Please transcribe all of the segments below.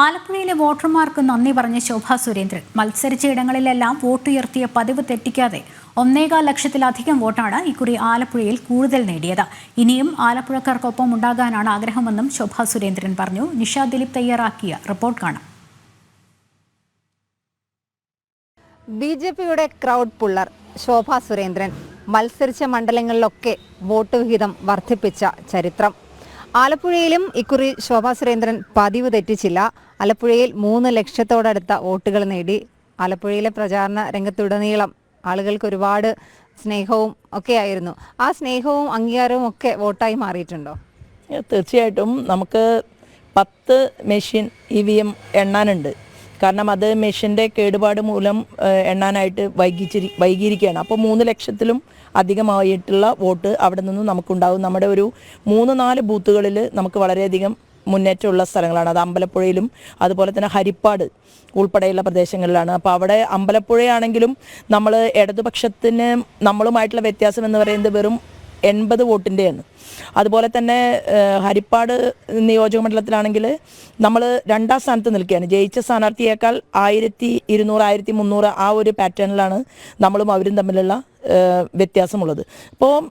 ആലപ്പുഴയിലെ വോട്ടർമാർക്ക് നന്ദി പറഞ്ഞ ശോഭാ സുരേന്ദ്രൻ. മത്സരിച്ച ഇടങ്ങളിലെല്ലാം വോട്ടുയർത്തിയ പതിവ് തെറ്റിക്കാതെ ഒന്നേകാൽ ലക്ഷത്തിലധികം വോട്ടാണ് ഇക്കുറി ആലപ്പുഴയിൽ കൂടുതൽ നേടിയത്. ഇനിയും ആലപ്പുഴക്കാർക്കൊപ്പം ഉണ്ടാകാനാണ് ആഗ്രഹമെന്നും ശോഭാ സുരേന്ദ്രൻ പറഞ്ഞു. നിഷ ദിലീപ് തയ്യാറാക്കിയ റിപ്പോർട്ട് കാണാം. ബി ജെ പിയുടെ ക്രൗഡ് പുള്ളർ ശോഭാ സുരേന്ദ്രൻ മത്സരിച്ച മണ്ഡലങ്ങളിലൊക്കെ വോട്ട് വിഹിതം വർദ്ധിപ്പിച്ച ചരിത്രം. ആലപ്പുഴയിലും ഇക്കുറി ശോഭാ സുരേന്ദ്രൻ പതിവ് തെറ്റിച്ചില്ല. ആലപ്പുഴയിൽ മൂന്ന് ലക്ഷത്തോടടുത്ത വോട്ടുകൾ നേടി. ആലപ്പുഴയിലെ പ്രചാരണ രംഗത്തുടനീളം ആളുകൾക്ക് ഒരുപാട് സ്നേഹവും ഒക്കെ ആയിരുന്നു. ആ സ്നേഹവും അംഗീകാരവും ഒക്കെ വോട്ടായി മാറിയിട്ടുണ്ടോ? തീർച്ചയായിട്ടും. നമുക്ക് പത്ത് മെഷീൻ ഇ വി എം എണ്ണാനുണ്ട്. കാരണം അത് മെഷീന്റെ കേടുപാട് മൂലം എണ്ണാനായിട്ട് വൈകിച്ചിരി വൈകിയിരിക്കുകയാണ്. അപ്പോൾ മൂന്ന് ലക്ഷത്തിലും അധികമായിട്ടുള്ള വോട്ട് അവിടെ നിന്ന് നമുക്കുണ്ടാകും. നമ്മുടെ ഒരു മൂന്ന് നാല് ബൂത്തുകളിൽ നമുക്ക് വളരെയധികം മുന്നേറ്റമുള്ള സ്ഥലങ്ങളാണ്. അത് അമ്പലപ്പുഴയിലും അതുപോലെ തന്നെ ഹരിപ്പാട് ഉൾപ്പെടെയുള്ള പ്രദേശങ്ങളിലാണ്. അപ്പോൾ അവിടെ അമ്പലപ്പുഴയാണെങ്കിലും നമ്മൾ ഇടതുപക്ഷത്തിന് നമ്മളുമായിട്ടുള്ള വ്യത്യാസം എന്ന് പറയുന്നത് വെറും എൺപത് വോട്ടിന്റെയാണ്. അതുപോലെ തന്നെ ഹരിപ്പാട് നിയോജക മണ്ഡലത്തിലാണെങ്കിൽ നമ്മൾ രണ്ടാം സ്ഥാനത്ത് നിൽക്കുകയാണ്. ജയിച്ച സ്ഥാനാർത്ഥിയേക്കാൾ ആയിരത്തി ഇരുന്നൂറ് ആയിരത്തി മുന്നൂറ് ആ ഒരു പാറ്റേണിലാണ് നമ്മളും അവരും തമ്മിലുള്ള വ്യത്യാസമുള്ളത്. അപ്പോൾ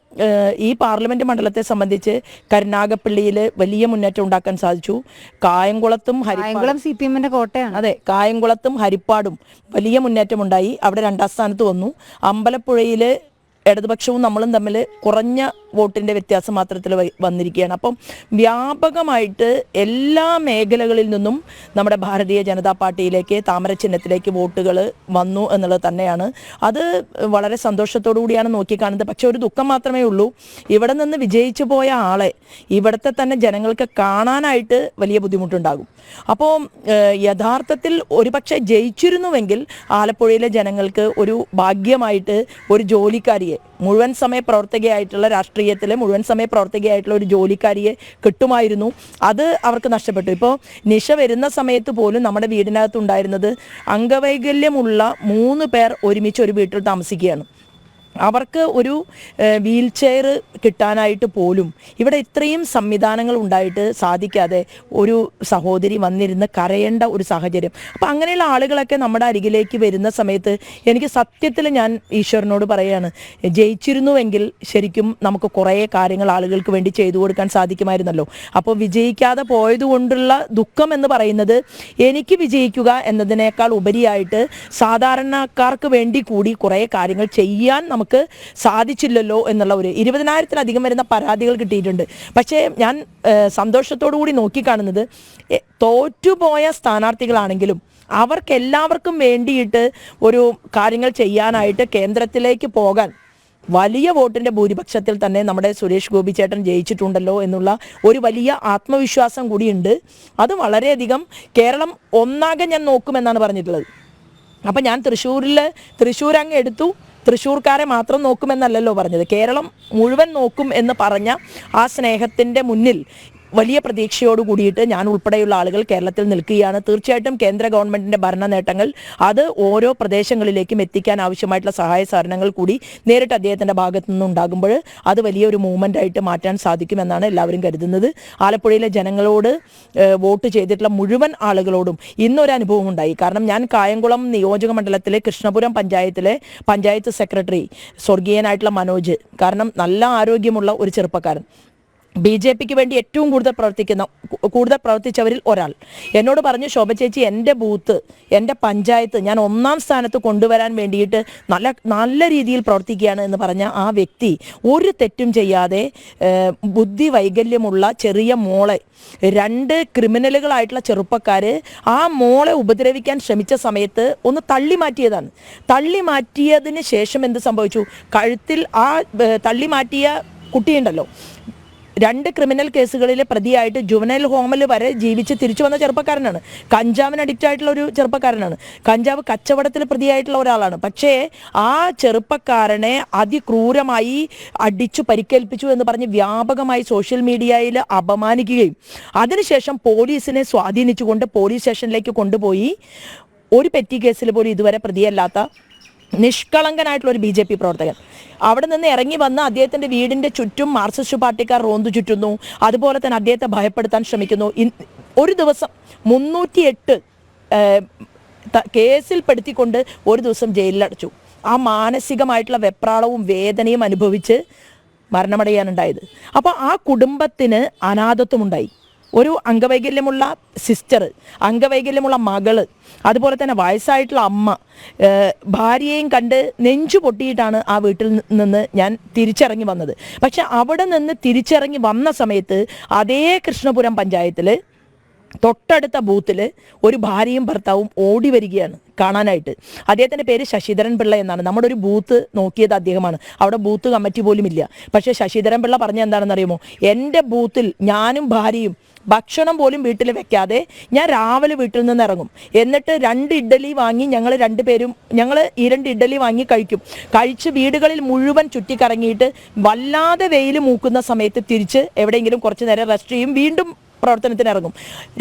ഈ പാർലമെന്റ് മണ്ഡലത്തെ സംബന്ധിച്ച് കരുനാഗപ്പള്ളിയിൽ വലിയ മുന്നേറ്റം ഉണ്ടാക്കാൻ സാധിച്ചു. കായംകുളത്തും ഹരിപ്പാടും സി പി എമ്മിന്റെ കോട്ടയാണ്. അതെ കായംകുളത്തും ഹരിപ്പാടും വലിയ മുന്നേറ്റമുണ്ടായി. അവിടെ രണ്ടാം സ്ഥാനത്ത് വന്നു. അമ്പലപ്പുഴയിൽ ഇടതുപക്ഷവും നമ്മളും തമ്മിൽ കുറഞ്ഞ വോട്ടിന്റെ വ്യത്യാസം മാത്രത്തിൽ വന്നിരിക്കുകയാണ്. അപ്പം വ്യാപകമായിട്ട് എല്ലാ മേഖലകളിൽ നിന്നും നമ്മുടെ ഭാരതീയ ജനതാ പാർട്ടിയിലേക്ക് താമര ചിഹ്നത്തിലേക്ക് വോട്ടുകൾ വന്നു എന്നുള്ളത് തന്നെയാണ്. അത് വളരെ സന്തോഷത്തോടു കൂടിയാണ് നോക്കിക്കാണുന്നത്. പക്ഷെ ഒരു ദുഃഖം മാത്രമേ ഉള്ളൂ. ഇവിടെ നിന്ന് വിജയിച്ചു പോയ ആളെ ഇവിടുത്തെ തന്നെ ജനങ്ങൾക്ക് കാണാനായിട്ട് വലിയ ബുദ്ധിമുട്ടുണ്ടാകും. അപ്പോൾ യഥാർത്ഥത്തിൽ ഒരുപക്ഷെ ജയിച്ചിരുന്നുവെങ്കിൽ ആലപ്പുഴയിലെ ജനങ്ങൾക്ക് ഒരു ഭാഗ്യമായിട്ട് ഒരു ജോലിക്കാരിയെ മുഴുവൻ സമയ പ്രവർത്തകയായിട്ടുള്ള രാഷ്ട്രീയത്തിൽ മുഴുവൻ സമയ പ്രവർത്തകയായിട്ടുള്ള ഒരു ജോലിക്കാരിയെ കിട്ടുമായിരുന്നു. അത് അവർക്ക് നഷ്ടപ്പെട്ടു. ഇപ്പോൾ നിഷ വരുന്ന സമയത്ത് പോലും നമ്മുടെ വീടിനകത്ത് ഉണ്ടായിരുന്നത് അംഗവൈകല്യമുള്ള മൂന്ന് പേർ ഒരുമിച്ച് ഒരു വീട്ടിൽ താമസിക്കുകയാണ്. അവർക്ക് ഒരു വീൽ ചെയർ കിട്ടാനായിട്ട് പോലും ഇവിടെ ഇത്രയും സംവിധാനങ്ങൾ ഉണ്ടായിട്ട് സാധിക്കാതെ ഒരു സഹോദരി വന്നിരുന്ന് കരയേണ്ട ഒരു സാഹചര്യം. അപ്പം അങ്ങനെയുള്ള ആളുകളൊക്കെ നമ്മുടെ അരികിലേക്ക് വരുന്ന സമയത്ത് എനിക്ക് സത്യത്തിൽ ഞാൻ ഈശ്വരനോട് പറയുകയാണ് ജയിച്ചിരുന്നുവെങ്കിൽ ശരിക്കും നമുക്ക് കുറേ കാര്യങ്ങൾ ആളുകൾക്ക് വേണ്ടി ചെയ്തു കൊടുക്കാൻ സാധിക്കുമായിരുന്നല്ലോ. അപ്പോൾ വിജയിക്കാതെ പോയതുകൊണ്ടുള്ള ദുഃഖം എന്ന് പറയുന്നത് എനിക്ക് വിജയിക്കുക എന്നതിനേക്കാൾ ഉപരിയായിട്ട് സാധാരണക്കാർക്ക് വേണ്ടി കൂടി കുറേ കാര്യങ്ങൾ ചെയ്യാൻ നമുക്ക് സാധിച്ചില്ലല്ലോ എന്നുള്ള ഒരു ഇരുപതിനായിരത്തിലധികം വരുന്ന പരാതികൾ കിട്ടിയിട്ടുണ്ട്. പക്ഷേ ഞാൻ സന്തോഷത്തോടു കൂടി നോക്കിക്കാണുന്നത് തോറ്റുപോയ സ്ഥാനാർത്ഥികളാണെങ്കിലും അവർക്ക് എല്ലാവർക്കും വേണ്ടിയിട്ട് ഒരു കാര്യങ്ങൾ ചെയ്യാനായിട്ട് കേന്ദ്രത്തിലേക്ക് പോകാൻ വലിയ വോട്ടിന്റെ ഭൂരിപക്ഷത്തിൽ തന്നെ നമ്മുടെ സുരേഷ് ഗോപി ചേട്ടൻ ജയിച്ചിട്ടുണ്ടല്ലോ എന്നുള്ള ഒരു വലിയ ആത്മവിശ്വാസം കൂടിയുണ്ട്. അത് വളരെയധികം കേരളം ഒന്നാകെ ഞാൻ നോക്കുമെന്നാണ് പറഞ്ഞിട്ടുള്ളത്. അപ്പം ഞാൻ തൃശ്ശൂരിൽ തൃശ്ശൂർ അങ്ങ് എടുത്തു. തൃശ്ശൂർക്കാരെ മാത്രം നോക്കുമെന്നല്ലല്ലോ പറഞ്ഞത്. കേരളം മുഴുവൻ നോക്കും എന്ന് പറഞ്ഞ ആ സ്നേഹത്തിന്റെ മുന്നിൽ വലിയ പ്രതീക്ഷയോട് കൂടിയിട്ട് ഞാൻ ഉൾപ്പെടെയുള്ള ആളുകൾ കേരളത്തിൽ നിൽക്കുകയാണ്. തീർച്ചയായിട്ടും കേന്ദ്ര ഗവൺമെന്റിന്റെ ഭരണ നേട്ടങ്ങൾ അത് ഓരോ പ്രദേശങ്ങളിലേക്കും എത്തിക്കാൻ ആവശ്യമായിട്ടുള്ള സഹായ സഹകരണങ്ങൾ കൂടി നേരിട്ട് അദ്ദേഹത്തിന്റെ ഭാഗത്തു നിന്ന് ഉണ്ടാകുമ്പോൾ അത് വലിയൊരു മൂവ്മെന്റ് ആയിട്ട് മാറ്റാൻ സാധിക്കുമെന്നാണ് എല്ലാവരും കരുതുന്നത്. ആലപ്പുഴയിലെ ജനങ്ങളോട് വോട്ട് ചെയ്തിട്ടുള്ള മുഴുവൻ ആളുകളോടും ഇന്നൊരു അനുഭവം ഉണ്ടായി. കാരണം ഞാൻ കായംകുളം നിയോജക മണ്ഡലത്തിലെ കൃഷ്ണപുരം പഞ്ചായത്തിലെ പഞ്ചായത്ത് സെക്രട്ടറി സ്വർഗീയനായിട്ടുള്ള മനോജ്. കാരണം നല്ല ആരോഗ്യമുള്ള ഒരു ചെറുപ്പക്കാരൻ. ബി ജെ പിക്ക് വേണ്ടി ഏറ്റവും കൂടുതൽ പ്രവർത്തിക്കുന്ന കൂടുതൽ പ്രവർത്തിച്ചവരിൽ ഒരാൾ. എന്നോട് പറഞ്ഞു ശോഭ ചേച്ചി എന്റെ ബൂത്ത് എന്റെ പഞ്ചായത്ത് ഞാൻ ഒന്നാം സ്ഥാനത്ത് കൊണ്ടുവരാൻ വേണ്ടിയിട്ട് നല്ല നല്ല രീതിയിൽ പ്രവർത്തിക്കുകയാണ് എന്ന് പറഞ്ഞ ആ വ്യക്തി ഒരു തെറ്റും ചെയ്യാതെ ബുദ്ധി വൈകല്യമുള്ള ചെറിയ മോളെ രണ്ട് ക്രിമിനലുകളായിട്ടുള്ള ചെറുപ്പക്കാർ ആ മോളെ ഉപദ്രവിക്കാൻ ശ്രമിച്ച സമയത്ത് ഒന്ന് തള്ളി മാറ്റിയതാണ്. തള്ളി മാറ്റിയതിന് ശേഷം എന്ത് സംഭവിച്ചു? കഴുത്തിൽ ആ തള്ളി മാറ്റിയ കുട്ടിയുണ്ടല്ലോ രണ്ട് ക്രിമിനൽ കേസുകളിലെ പ്രതിയായിട്ട് ജുവനൈൽ ഹോമിൽ വരെ ജീവിച്ച് തിരിച്ചു വന്ന ചെറുപ്പക്കാരനാണ്. കഞ്ചാവിന് അഡിക്റ്റ് ആയിട്ടുള്ള ഒരു ചെറുപ്പക്കാരനാണ്. കഞ്ചാവ് കച്ചവടത്തിൽ പ്രതിയായിട്ടുള്ള ഒരാളാണ്. പക്ഷേ ആ ചെറുപ്പക്കാരനെ അതിക്രൂരമായി അടിച്ചു പരിക്കേൽപ്പിച്ചു എന്ന് പറഞ്ഞ് വ്യാപകമായി സോഷ്യൽ മീഡിയയിൽ അപമാനിക്കുകയും അതിനുശേഷം പോലീസിനെ സ്വാധീനിച്ചുകൊണ്ട് പോലീസ് സ്റ്റേഷനിലേക്ക് കൊണ്ടുപോയി. ഒരു പെറ്റി കേസിൽ പോലും ഇതുവരെ പ്രതിയല്ലാത്ത നിഷ്കളങ്കനായിട്ടുള്ള ഒരു ബി ജെ പി പ്രവർത്തകൻ. അവിടെ നിന്ന് ഇറങ്ങി വന്ന് അദ്ദേഹത്തിന്റെ വീടിന്റെ ചുറ്റും മാർക്സിസ്റ്റ് പാർട്ടിക്കാർ റോന്തു ചുറ്റുന്നു. അതുപോലെ തന്നെ അദ്ദേഹത്തെ ഭയപ്പെടുത്താൻ ശ്രമിക്കുന്നു. ഒരു ദിവസം മുന്നൂറ്റി എട്ട് കേസിൽപ്പെടുത്തിക്കൊണ്ട് ഒരു ദിവസം ജയിലിലടച്ചു. ആ മാനസികമായിട്ടുള്ള വെപ്രാളവും വേദനയും അനുഭവിച്ച് മരണമടയാനുണ്ടായത്. അപ്പോൾ ആ കുടുംബത്തിന് അനാഥത്വമുണ്ടായി. ഒരു അംഗവൈകല്യമുള്ള സിസ്റ്റർ അംഗവൈകല്യമുള്ള മകൾ അതുപോലെ തന്നെ വയസ്സായിട്ടുള്ള അമ്മ ഭാര്യയെയും കണ്ട് നെഞ്ചു പൊട്ടിയിട്ടാണ് ആ വീട്ടിൽ നിന്ന് ഞാൻ തിരിച്ചിറങ്ങി വന്നത്. പക്ഷെ അവിടെ നിന്ന് തിരിച്ചിറങ്ങി വന്ന സമയത്ത് അതേ കൃഷ്ണപുരം പഞ്ചായത്തിൽ തൊട്ടടുത്ത ബൂത്തിൽ ഒരു ഭാര്യയും ഭർത്താവും ഓടി വരികയാണ് കാണാനായിട്ട്. അദ്ദേഹത്തിന്റെ പേര് ശശിധരൻ പിള്ള എന്നാണ്. നമ്മുടെ ഒരു ബൂത്ത് നോക്കിയത് അദ്ദേഹമാണ്. അവിടെ ബൂത്ത് കമ്മിറ്റി പോലും ഇല്ല. പക്ഷേ ശശിധരൻ പിള്ള പറഞ്ഞ എന്താണെന്ന് അറിയുമോ എന്റെ ബൂത്തിൽ ഞാനും ഭാര്യയും ഭക്ഷണം പോലും വീട്ടിൽ വെക്കാതെ ഞാൻ രാവിലെ വീട്ടിൽ നിന്ന് ഇറങ്ങും. എന്നിട്ട് രണ്ട് ഇഡ്ഡലി വാങ്ങി ഞങ്ങൾ രണ്ടുപേരും ഞങ്ങൾ ഈ രണ്ട് ഇഡ്ഡലി വാങ്ങി കഴിക്കും. കഴിച്ച് വീടുകളിൽ മുഴുവൻ ചുറ്റിക്കറങ്ങിയിട്ട് വല്ലാതെ വെയിൽ മൂക്കുന്ന സമയത്ത് തിരിച്ച് എവിടെയെങ്കിലും കുറച്ച് നേരം റെസ്റ്റ് ചെയ്യും. വീണ്ടും പ്രവർത്തനത്തിന് ഇറങ്ങും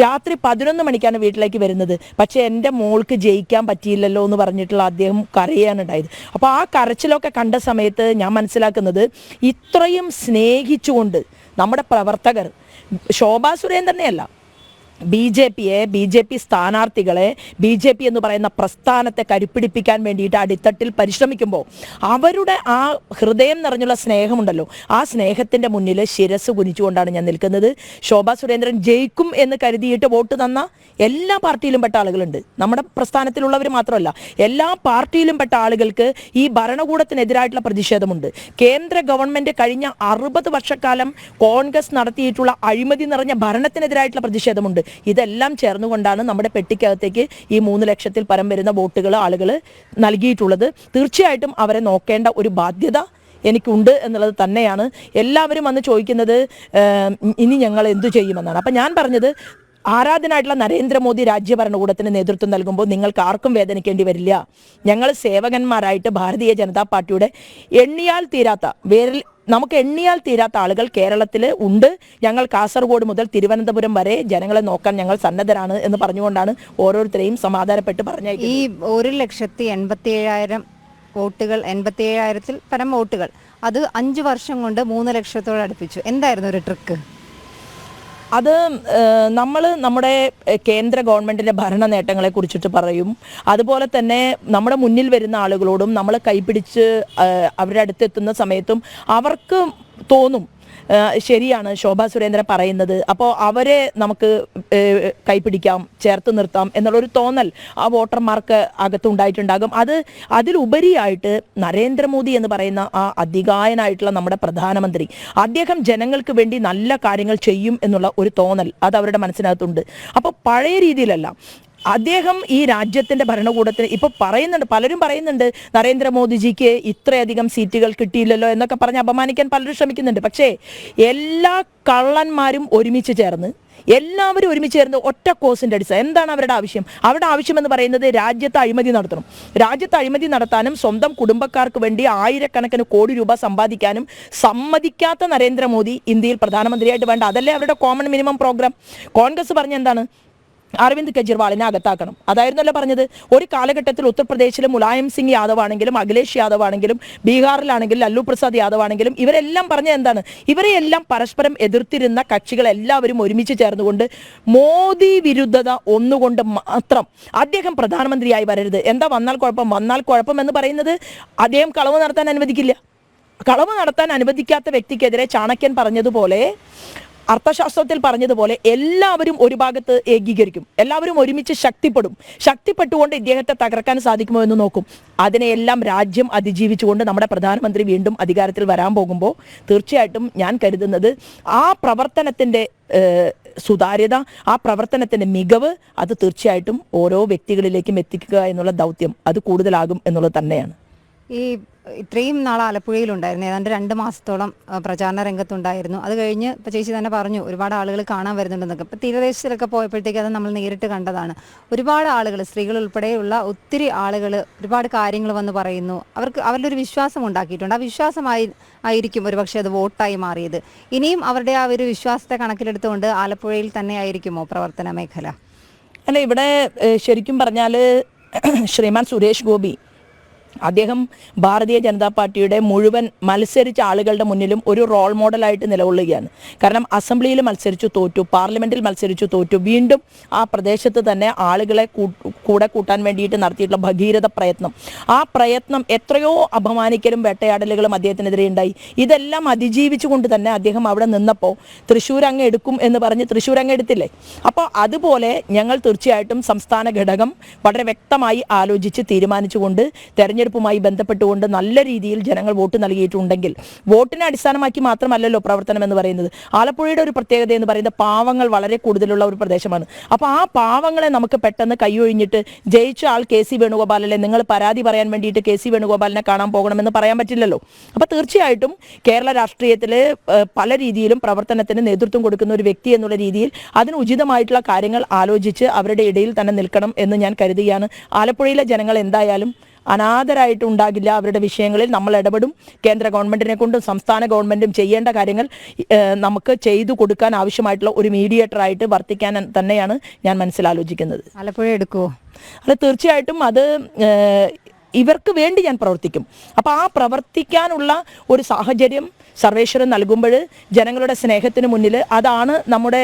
രാത്രി പതിനൊന്ന് മണിക്കാണ് വീട്ടിലേക്ക് വരുന്നത്. പക്ഷേ എന്റെ മോൾക്ക് ജയിക്കാൻ പറ്റിയില്ലല്ലോ എന്ന് പറഞ്ഞിട്ടുള്ള അദ്ദേഹം കരയാനുണ്ടായത് അപ്പോൾ ആ കരച്ചിലൊക്കെ കണ്ട സമയത്ത് ഞാൻ മനസ്സിലാക്കുന്നത് ഇത്രയും സ്നേഹിച്ചുകൊണ്ട് നമ്മുടെ പ്രവർത്തകർ ശോഭാ സുരേന്ദ്രനെയല്ല ബി ജെ പിയെ ബി ജെ പി സ്ഥാനാർത്ഥികളെ ബി ജെ പി എന്ന് പറയുന്ന പ്രസ്ഥാനത്തെ കരുപ്പിടിപ്പിക്കാൻ വേണ്ടിയിട്ട് അടിത്തട്ടിൽ പരിശ്രമിക്കുമ്പോൾ അവരുടെ ആ ഹൃദയം നിറഞ്ഞുള്ള സ്നേഹമുണ്ടല്ലോ. ആ സ്നേഹത്തിന്റെ മുന്നിൽ ശിരസ് കുനിച്ചുകൊണ്ടാണ് ഞാൻ നിൽക്കുന്നത്. ശോഭാ സുരേന്ദ്രൻ ജയിക്കും എന്ന് കരുതിയിട്ട് വോട്ട് തന്ന എല്ലാ പാർട്ടിയിലും പെട്ട ആളുകളുണ്ട്. നമ്മുടെ പ്രസ്ഥാനത്തിലുള്ളവർ മാത്രമല്ല എല്ലാ പാർട്ടിയിലും പെട്ട ആളുകൾക്ക് ഈ ഭരണകൂടത്തിനെതിരായിട്ടുള്ള പ്രതിഷേധമുണ്ട്. കേന്ദ്ര ഗവൺമെന്റ് കഴിഞ്ഞ അറുപത് വർഷക്കാലം കോൺഗ്രസ് നടത്തിയിട്ടുള്ള അഴിമതി നിറഞ്ഞ ഭരണത്തിനെതിരായിട്ടുള്ള പ്രതിഷേധമുണ്ട്. ഇതെല്ലാം ചേർന്നുകൊണ്ടാണ് നമ്മുടെ പെട്ടിക്കകത്തേക്ക് ഈ മൂന്ന് ലക്ഷത്തിൽ പരം വരുന്ന വോട്ടുകൾ ആളുകൾ നൽകിയിട്ടുള്ളത്. തീർച്ചയായിട്ടും അവരെ നോക്കേണ്ട ഒരു ബാധ്യത എനിക്കുണ്ട് എന്നുള്ളത് തന്നെയാണ്. എല്ലാവരും വന്ന് ചോദിക്കുന്നത് ഇനി ഞങ്ങൾ എന്തു ചെയ്യുമെന്നാണ്. അപ്പം ഞാൻ പറഞ്ഞത് ആരാധനായിട്ടുള്ള നരേന്ദ്രമോദി രാജ്യ ഭരണകൂടത്തിന് നേതൃത്വം നൽകുമ്പോൾ നിങ്ങൾക്ക് ആർക്കും വേദനിക്കേണ്ടി വരില്ല. ഞങ്ങൾ സേവകന്മാരായിട്ട് ഭാരതീയ ജനതാ പാർട്ടിയുടെ എണ്ണിയാൽ തീരാത്ത വേരിൽ നമുക്ക് എണ്ണിയാൽ തീരാത്ത ആളുകൾ കേരളത്തിൽ ഉണ്ട്. ഞങ്ങൾ കാസർഗോഡ് മുതൽ തിരുവനന്തപുരം വരെ ജനങ്ങളെ നോക്കാൻ ഞങ്ങൾ സന്നദ്ധരാണ് എന്ന് പറഞ്ഞുകൊണ്ടാണ് ഓരോരുത്തരെയും സമാധാനപ്പെട്ട് പറഞ്ഞ ഈ ഒരു ലക്ഷത്തി എൺപത്തി ഏഴായിരം വോട്ടുകൾ എൺപത്തി ഏഴായിരത്തിൽ പരം വോട്ടുകൾ അത് അഞ്ചു വർഷം കൊണ്ട് മൂന്ന് ലക്ഷത്തോട് അടുപ്പിച്ചു. എന്തായിരുന്നു ഒരു ട്രിക്ക്? അത് നമ്മൾ നമ്മുടെ കേന്ദ്ര ഗവൺമെന്റിന്റെ ഭരണ നേട്ടങ്ങളെ കുറിച്ചിട്ട് പറയും. അതുപോലെ തന്നെ നമ്മുടെ മുന്നിൽ വരുന്ന ആളുകളോടും നമ്മൾ കൈപിടിച്ച് അവരുടെ അടുത്തെത്തുന്ന സമയത്തും അവർക്ക് തോന്നും ശരിയാണ് ശോഭ സുരേന്ദ്രൻ പറയുന്നത്. അപ്പോൾ അവരെ നമുക്ക് കൈപിടിക്കാം ചേർത്ത് നിർത്താം എന്നുള്ളൊരു തോന്നൽ ആ വോട്ടർമാർക്ക് അകത്തുണ്ടായിട്ടുണ്ടാകും. അത് അതിലുപരിയായിട്ട് നരേന്ദ്രമോദി എന്ന് പറയുന്ന ആ അധികായനായിട്ടുള്ള നമ്മുടെ പ്രധാനമന്ത്രി അദ്ദേഹം ജനങ്ങൾക്ക് വേണ്ടി നല്ല കാര്യങ്ങൾ ചെയ്യും എന്നുള്ള ഒരു തോന്നൽ അത് അവരുടെ മനസ്സിനകത്തുണ്ട്. അപ്പോൾ പഴയ രീതിയിലല്ല അദ്ദേഹം ഈ രാജ്യത്തിന്റെ ഭരണകൂടത്തിന് ഇപ്പൊ പറയുന്നുണ്ട് പലരും പറയുന്നുണ്ട് നരേന്ദ്രമോദിജിക്ക് ഇത്രയധികം സീറ്റുകൾ കിട്ടിയില്ലല്ലോ എന്നൊക്കെ പറഞ്ഞ് അപമാനിക്കാൻ പലരും ശ്രമിക്കുന്നുണ്ട്. പക്ഷേ എല്ലാ കള്ളന്മാരും ഒരുമിച്ച് ചേർന്ന് എല്ലാവരും ഒരുമിച്ച് ചേർന്ന് ഒറ്റ കോസിന്റെ അടിസ്ഥാനം എന്താണ് അവരുടെ ആവശ്യം? അവരുടെ ആവശ്യം എന്ന് പറയുന്നത് രാജ്യത്ത് അഴിമതി നടത്തണം. രാജ്യത്ത് അഴിമതി നടത്താനും സ്വന്തം കുടുംബക്കാർക്ക് വേണ്ടി ആയിരക്കണക്കിന് കോടി രൂപ സമ്പാദിക്കാനും സമ്മതിക്കാത്ത നരേന്ദ്രമോദി ഇന്ത്യയിൽ പ്രധാനമന്ത്രിയായിട്ട് വേണ്ട. അതല്ലേ അവരുടെ കോമൺ മിനിമം പ്രോഗ്രാം കോൺഗ്രസ് പറഞ്ഞ എന്താണ്? അരവിന്ദ് കെജ്രിവാളിനെ അകത്താക്കണം. അതായിരുന്നല്ലോ പറഞ്ഞത്. ഒരു കാലഘട്ടത്തിൽ ഉത്തർപ്രദേശിലെ മുലായം സിംഗ് യാദവ് ആണെങ്കിലും അഖിലേഷ് യാദവ് ആണെങ്കിലും ബീഹാറിലാണെങ്കിലും ലല്ലു പ്രസാദ് യാദവ് ആണെങ്കിലും ഇവരെല്ലാം പറഞ്ഞ എന്താണ്? ഇവരെയെല്ലാം പരസ്പരം എതിർത്തിരുന്ന കക്ഷികൾ എല്ലാവരും ഒരുമിച്ച് ചേർന്നുകൊണ്ട് മോദി വിരുദ്ധത ഒന്നുകൊണ്ട് മാത്രം അദ്ദേഹം പ്രധാനമന്ത്രിയായി വരരുത്. എന്താ വന്നാൽ കുഴപ്പം? വന്നാൽ കുഴപ്പം എന്ന് പറയുന്നത് അദ്ദേഹം കളവ് നടത്താൻ അനുവദിക്കില്ല. കളവ് നടത്താൻ അനുവദിക്കാത്ത വ്യക്തിക്കെതിരെ ചാണക്യൻ പറഞ്ഞതുപോലെ അർത്ഥശാസ്ത്രത്തിൽ പറഞ്ഞതുപോലെ എല്ലാവരും ഒരു ഭാഗത്ത് ഏകീകരിക്കും. എല്ലാവരും ഒരുമിച്ച് ശക്തിപ്പെടും. ശക്തിപ്പെട്ടുകൊണ്ട് ഇദ്ദേഹത്തെ തകർക്കാൻ സാധിക്കുമോ എന്ന് നോക്കും. അതിനെയെല്ലാം രാജ്യം അതിജീവിച്ചുകൊണ്ട് നമ്മുടെ പ്രധാനമന്ത്രി വീണ്ടും അധികാരത്തിൽ വരാൻ പോകുമ്പോൾ തീർച്ചയായിട്ടും ഞാൻ കരുതുന്നത് ആ പ്രവർത്തനത്തിന്റെ സുതാര്യത ആ പ്രവർത്തനത്തിന്റെ മികവ് അത് തീർച്ചയായിട്ടും ഓരോ വ്യക്തികളിലേക്കും എത്തിക്കുക എന്നുള്ള ദൗത്യം അത് കൂടുതലാകും എന്നുള്ളത് തന്നെയാണ്. ഈ ഇത്രയും നാൾ ആലപ്പുഴയിലുണ്ടായിരുന്നു ഏതാണ്ട് രണ്ട് മാസത്തോളം പ്രചാരണ രംഗത്തുണ്ടായിരുന്നു. അത് കഴിഞ്ഞ് ഇപ്പോൾ ചേച്ചി തന്നെ പറഞ്ഞു ഒരുപാട് ആളുകൾ കാണാൻ വരുന്നുണ്ടെന്നൊക്കെ. ഇപ്പോൾ തീരദേശത്തിലൊക്കെ പോയപ്പോഴത്തേക്ക് അത് നമ്മൾ നേരിട്ട് കണ്ടതാണ്. ഒരുപാട് ആളുകൾ സ്ത്രീകൾ ഉൾപ്പെടെയുള്ള ഒത്തിരി ആളുകൾ ഒരുപാട് കാര്യങ്ങൾ വന്ന് പറയുന്നു. അവർക്ക് അവരുടെ ഒരു വിശ്വാസം ഉണ്ടാക്കിയിട്ടുണ്ട്. ആ വിശ്വാസമായി ആയിരിക്കും ഒരുപക്ഷെ അത് വോട്ടായി മാറിയത്. ഇനിയും അവരുടെ ആ ഒരു വിശ്വാസത്തെ കണക്കിലെടുത്തുകൊണ്ട് ആലപ്പുഴയിൽ തന്നെ ആയിരിക്കുമോ പ്രവർത്തന മേഖല? അല്ല ഇവിടെ ശരിക്കും പറഞ്ഞാൽ ശ്രീമാൻ സുരേഷ് ഗോപി അദ്ദേഹം ഭാരതീയ ജനതാ പാർട്ടിയുടെ മുഴുവൻ മത്സരിച്ച ആളുകളുടെ മുന്നിലും ഒരു റോൾ മോഡലായിട്ട് നിലകൊള്ളുകയാണ്. കാരണം അസംബ്ലിയിൽ മത്സരിച്ചു തോറ്റു പാർലമെന്റിൽ മത്സരിച്ചു തോറ്റു വീണ്ടും ആ പ്രദേശത്ത് തന്നെ ആളുകളെ കൂടെ കൂട്ടാൻ വേണ്ടിയിട്ട് നടത്തിയിട്ടുള്ള ഭഗീരഥ പ്രയത്നം. ആ പ്രയത്നം എത്രയോ അപമാനിക്കലും വേട്ടയാടലുകളും അദ്ദേഹത്തിനെതിരെ ഉണ്ടായി. ഇതെല്ലാം അതിജീവിച്ചുകൊണ്ട് തന്നെ അദ്ദേഹം അവിടെ നിന്നപ്പോൾ തൃശ്ശൂർ അങ്ങ് എടുക്കും എന്ന് പറഞ്ഞ് തൃശ്ശൂർ അങ്ങ് എടുത്തില്ലേ? അപ്പോൾ അതുപോലെ ഞങ്ങൾ തീർച്ചയായിട്ടും സംസ്ഥാന ഘടകം വളരെ വ്യക്തമായി ആലോചിച്ച് തീരുമാനിച്ചുകൊണ്ട് തെരഞ്ഞെടുപ്പുമായി ബന്ധപ്പെട്ടുകൊണ്ട് നല്ല രീതിയിൽ ജനങ്ങൾ വോട്ട് നൽകിയിട്ടുണ്ടെങ്കിൽ വോട്ടിനെ അടിസ്ഥാനമാക്കി മാത്രമല്ലല്ലോ പ്രവർത്തനം എന്ന് പറയുന്നത്. ആലപ്പുഴയുടെ ഒരു പ്രത്യേകത എന്ന് പറയുന്നത് പാവങ്ങൾ വളരെ കൂടുതലുള്ള ഒരു പ്രദേശമാണ്. അപ്പോൾ ആ പാവങ്ങളെ നമുക്ക് പെട്ടെന്ന് കൈയൊഴിഞ്ഞിട്ട് ജയിച്ച ആൾ കെ സി വേണുഗോപാലല്ലേ? നിങ്ങൾ പരാതി പറയാൻ വേണ്ടിയിട്ട് കെ സി വേണുഗോപാലിനെ കാണാൻ പോകണമെന്ന് പറയാൻ പറ്റില്ലല്ലോ. അപ്പോൾ തീർച്ചയായിട്ടും കേരള രാഷ്ട്രീയത്തിൽ പല രീതിയിലും പ്രവർത്തനത്തിന് നേതൃത്വം കൊടുക്കുന്ന ഒരു വ്യക്തി എന്നുള്ള രീതിയിൽ അതിന് ഉചിതമായിട്ടുള്ള കാര്യങ്ങൾ ആലോചിച്ച് അവരുടെ ഇടയിൽ തന്നെ നിൽക്കണം എന്ന് ഞാൻ കരുതുകയാണ്. ആലപ്പുഴയിലെ ജനങ്ങൾ എന്തായാലും അനാഥരായിട്ട് ഉണ്ടാകില്ല അവരുടെ വിഷയങ്ങളിൽ. നമ്മൾ ഇടപെടും. കേന്ദ്ര ഗവൺമെന്റിനെ കൊണ്ടും സംസ്ഥാന ഗവൺമെന്റും ചെയ്യേണ്ട കാര്യങ്ങൾ നമുക്ക് ചെയ്തു കൊടുക്കാൻ ആവശ്യമായിട്ടുള്ള ഒരു മീഡിയേറ്ററായിട്ട് വർത്തിക്കാൻ തന്നെയാണ് ഞാൻ മനസ്സിലാലോചിക്കുന്നത്. ആലപ്പുഴ എടുക്കുമോ അത് തീർച്ചയായിട്ടും അത് ഇവർക്ക് വേണ്ടി ഞാൻ പ്രവർത്തിക്കും. അപ്പോൾ ആ പ്രവർത്തിക്കാനുള്ള ഒരു സാഹചര്യം സർവേശ്വരൻ നൽകുമ്പോൾ ജനങ്ങളുടെ സ്നേഹത്തിന് മുന്നിൽ അതാണ് നമ്മുടെ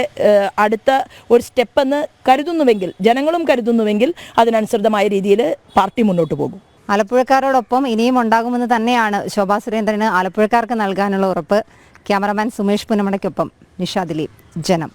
അടുത്ത ഒരു സ്റ്റെപ്പെന്ന് കരുതുന്നുവെങ്കിൽ ജനങ്ങളും കരുതുന്നുവെങ്കിൽ അതിനനുസൃതമായ രീതിയിൽ പാർട്ടി മുന്നോട്ട് പോകും. ആലപ്പുഴക്കാരോടൊപ്പം ഇനിയും ഉണ്ടാകുമെന്ന് തന്നെയാണ് ശോഭാ സുരേന്ദ്രന് ആലപ്പുഴക്കാർക്ക് നൽകാനുള്ള ഉറപ്പ്. ക്യാമറമാൻ സുമേഷ് പുനമടയ്ക്കൊപ്പം നിഷാദിലി ജനം.